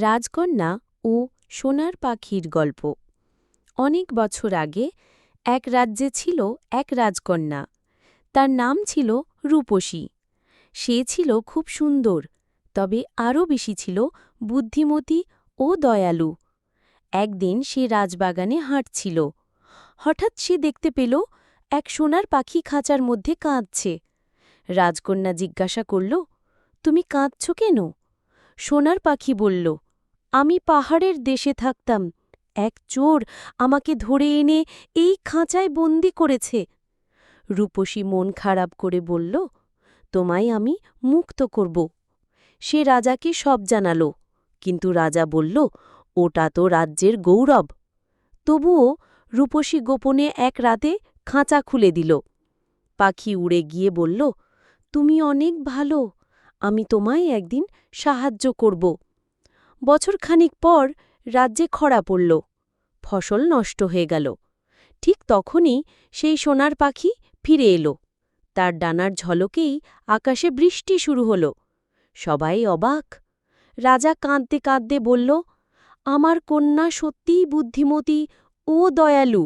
রাজকন্যা ও সোনার পাখির গল্প। অনেক বছর আগে এক রাজ্যে ছিল এক রাজকন্যা। তার নাম ছিল রূপসী। সে ছিল খুব সুন্দর, তবে আরও বেশি ছিল বুদ্ধিমতী ও দয়ালু। একদিন সে রাজবাগানে হাঁটছিল। হঠাৎ সে দেখতে পেল এক সোনার পাখি খাঁচার মধ্যে কাঁদছে। রাজকন্যা জিজ্ঞাসা করল, তুমি কাঁদছ কেন? সোনার পাখি বলল আমি পাহাড়ের দেশে থাকতাম। এক চোর আমাকে ধরে এনে এই খাঁচায় বন্দি করেছে। রূপসী মন খারাপ করে বলল, তোমায় আমি মুক্ত করব। সে রাজাকে সব জানাল, কিন্তু রাজা বলল, ওটা তো রাজ্যের গৌরব। তবুও রূপসী গোপনে এক রাতে খাঁচা খুলে দিল। পাখি উড়ে গিয়ে বলল, তুমি অনেক ভালো, আমি তোমায় একদিন সাহায্য করব। বছরখানিক পর রাজ্যে খরা পড়ল, ফসল নষ্ট হয়ে গেল। ঠিক তখনই সেই সোনার পাখি ফিরে এলো। তার ডানার ঝলকেই আকাশে বৃষ্টি শুরু হল। সবাই অবাক। রাজা কাঁদতে কাঁদতে বলল, আমার কন্যা সত্যিই বুদ্ধিমতী ও দয়ালু।